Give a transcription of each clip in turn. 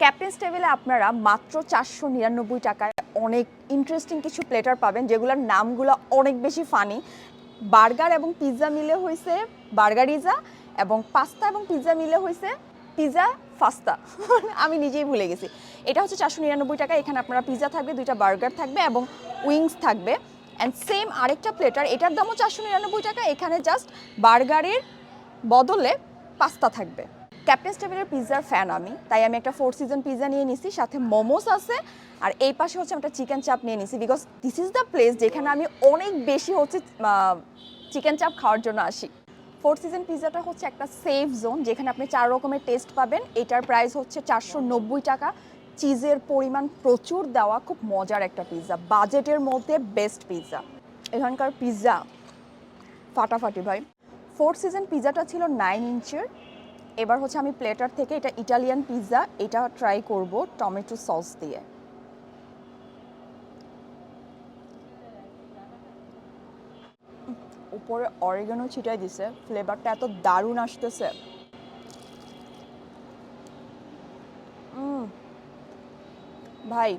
Captain's টেবিলে আপনারা মাত্র চারশো নিরানব্বই টাকায় অনেক ইন্টারেস্টিং কিছু প্লেটার পাবেন, যেগুলোর নামগুলো অনেক বেশি ফানি বার্গার এবং পিৎজা মিলে হয়েছে বার্গারিজা এবং পাস্তা এবং পিৎজা মিলে হয়েছে পিৎজা, ফাস্তা। আমি নিজেই ভুলে গেছি। এটা হচ্ছে চারশো নিরানব্বই টাকা, এখানে আপনারা পিৎজা থাকবে, দুইটা বার্গার থাকবে এবং উইংস থাকবে। অ্যান্ড সেম আরেকটা প্লেটার এটার দামও চারশো নিরানব্বই টাকা, এখানে জাস্ট বার্গারের বদলে পাস্তা থাকবে। ক্যাপ্টেন্স টেবিলের পিৎজার ফ্যান আমি। তাই আমি একটা ফোর সিজন পিৎজা নিয়ে নিছি, সাথে মোমোস আছে, আর এই পাশে হচ্ছে একটা চিকেন চাপ নিয়ে নিছি because this is the place যেখানে আমি অনেক বেশি হচ্ছে চিকেন চাপ খাওয়ার জন্য আসি। ফোর সিজন পিৎজাটা হচ্ছে একটা সেফ জোন যেখানে আপনি চার রকমের টেস্ট পাবেন। এটার প্রাইস হচ্ছে চারশো নব্বই টাকা। চিজের পরিমাণ প্রচুর, দেওয়া খুব মজার একটা পিৎজা বাজেটের মধ্যে বেস্ট পিৎজা এখানকার পিৎজা ফাটাফাটি ভাই। ফোর সিজন পিৎজাটা ছিল নাইন ইঞ্চের এবার হচ্ছে আমি প্লেটার থেকে এটা ইটালিয়ান পিৎজা, এটা ট্রাই করব টমেটো সস দিয়ে। উপরে অরিগানো ছিটাই দিছে ফ্লেভারটা এত দারুণ আসতেছে। ভাই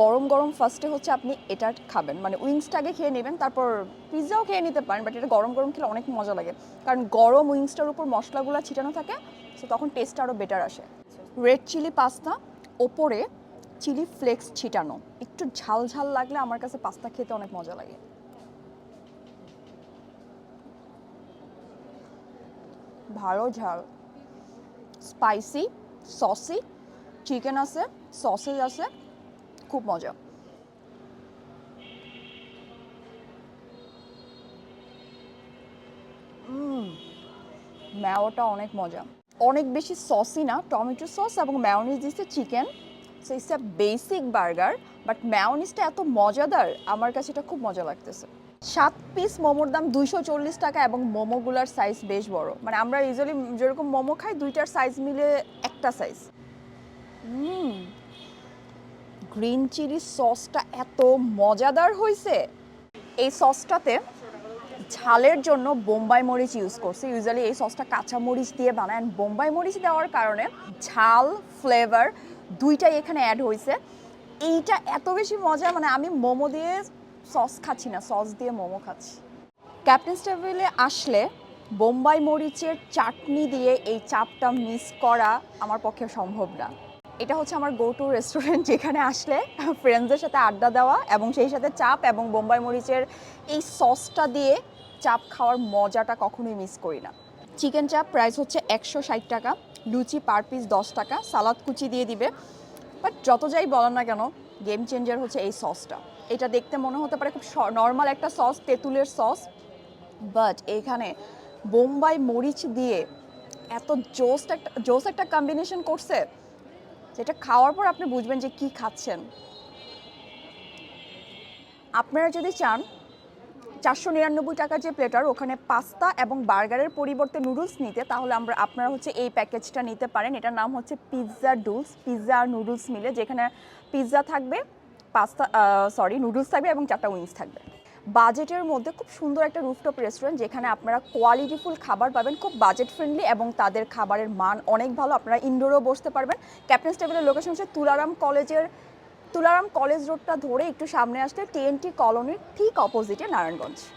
গরম গরম ফার্স্টে হচ্ছে আপনি এটা খাবেন। মানে উইংসটা আগে খেয়ে নেবেন, তারপর পিৎজাও খেয়ে নিতে পারেন বাট এটা গরম গরম খেলে অনেক মজা লাগে। কারণ গরম উইংসটার উপর মশলাগুলো ছিটানো থাকে সো তখন টেস্টটা আরও বেটার আসে। রেড চিলি পাস্তা ওপরে চিলি ফ্লেক্স ছিটানো। একটু ঝাল ঝাল লাগলে আমার কাছে পাস্তা খেতে অনেক মজা লাগে। ভালো ঝাল। স্পাইসি সসি চিকেন আছে সসেজ আছে খুব মজা। ম্যাওটা অনেক মজা। অনেক বেশি সসই না, টমেটো সস এবং ম্যাওনিজ দিচ্ছে chicken so it's a basic burger but ম্যাওনিজটা এত মজাদার, আমার কাছে এটা খুব মজা লাগতেছে। সাত পিস মোমোর দাম দুইশো চল্লিশ টাকা এবং মোমোগুলার সাইজ বেশ বড়। মানে আমরা ইউজুয়ালি যেরকম মোমো খাই, দুইটার সাইজ মিলে একটা সাইজ হুম গ্রিন চিলি সসটা এত মজাদার হয়েছে এই সসটাতে ঝালের জন্য বোম্বাই মরিচ ইউজ করছে। ইউজুয়ালি এই সসটা কাঁচা মরিচ দিয়ে বানায় বোম্বাই মরিচ দেওয়ার কারণে ঝাল ফ্লেভার দুইটাই এখানে অ্যাড হয়েছে এইটা এত বেশি মজা মানে আমি মোমো দিয়ে সস খাচ্ছি না, সস দিয়ে মোমো খাচ্ছি। ক্যাপ্টেন টেবিলে আসলে বোম্বাই মরিচের চাটনি দিয়ে এই চাপটা মিস করা আমার পক্ষে সম্ভব না। এটা হচ্ছে আমার গো টু রেস্টুরেন্ট যেখানে আসলে ফ্রেন্ডসদের সাথে আড্ডা দেওয়া এবং সেই সাথে চাপ এবং বোম্বাই মরিচের এই সসটা দিয়ে চাপ খাওয়ার মজাটা কখনোই মিস করি না। চিকেন চাপ প্রাইস হচ্ছে একশো ষাট টাকা, লুচি পার পিস দশ টাকা, সালাদ কুচি দিয়ে দিবে। বাট যত যাই বলেন না কেন গেম চেঞ্জার হচ্ছে এই সসটা এটা দেখতে মনে হতে পারে খুব নর্মাল একটা সস তেঁতুলের সস বাট এখানে বোম্বাই মরিচ দিয়ে এত জোস একটা জোস একটা কম্বিনেশন করছে যেটা খাওয়ার পর আপনি বুঝবেন যে কি খাচ্ছেন। আপনারা যদি চান, চারশো নিরানব্বই টাকার যে প্লেটার ওখানে পাস্তা এবং বার্গারের পরিবর্তে নুডলস নিতে, তাহলে আমরা, আপনারা হচ্ছে এই প্যাকেজটা নিতে পারেন। এটার নাম হচ্ছে পিৎজা ডুলস পিৎজা আর নুডলস মিলে, যেখানে পিৎজা থাকবে পাস্তা সরি নুডলস থাকবে এবং চারটা উইংস থাকবে। বাজেটের মধ্যে খুব সুন্দর একটা রুফটপ রেস্টুরেন্ট যেখানে আপনারা কোয়ালিটিফুল খাবার পাবেন, খুব বাজেট ফ্রেন্ডলি এবং তাদের খাবারের মান অনেক ভালো। আপনারা ইনডোরও বসতে পারবেন। ক্যাপ্টেন টেবিলের লোকেশন হচ্ছে তুলারাম কলেজের তুলারাম কলেজ রোডটা ধরে একটু সামনে আসলে টিএনটি কলোনির ঠিক অপোজিটে নারায়ণগঞ্জ।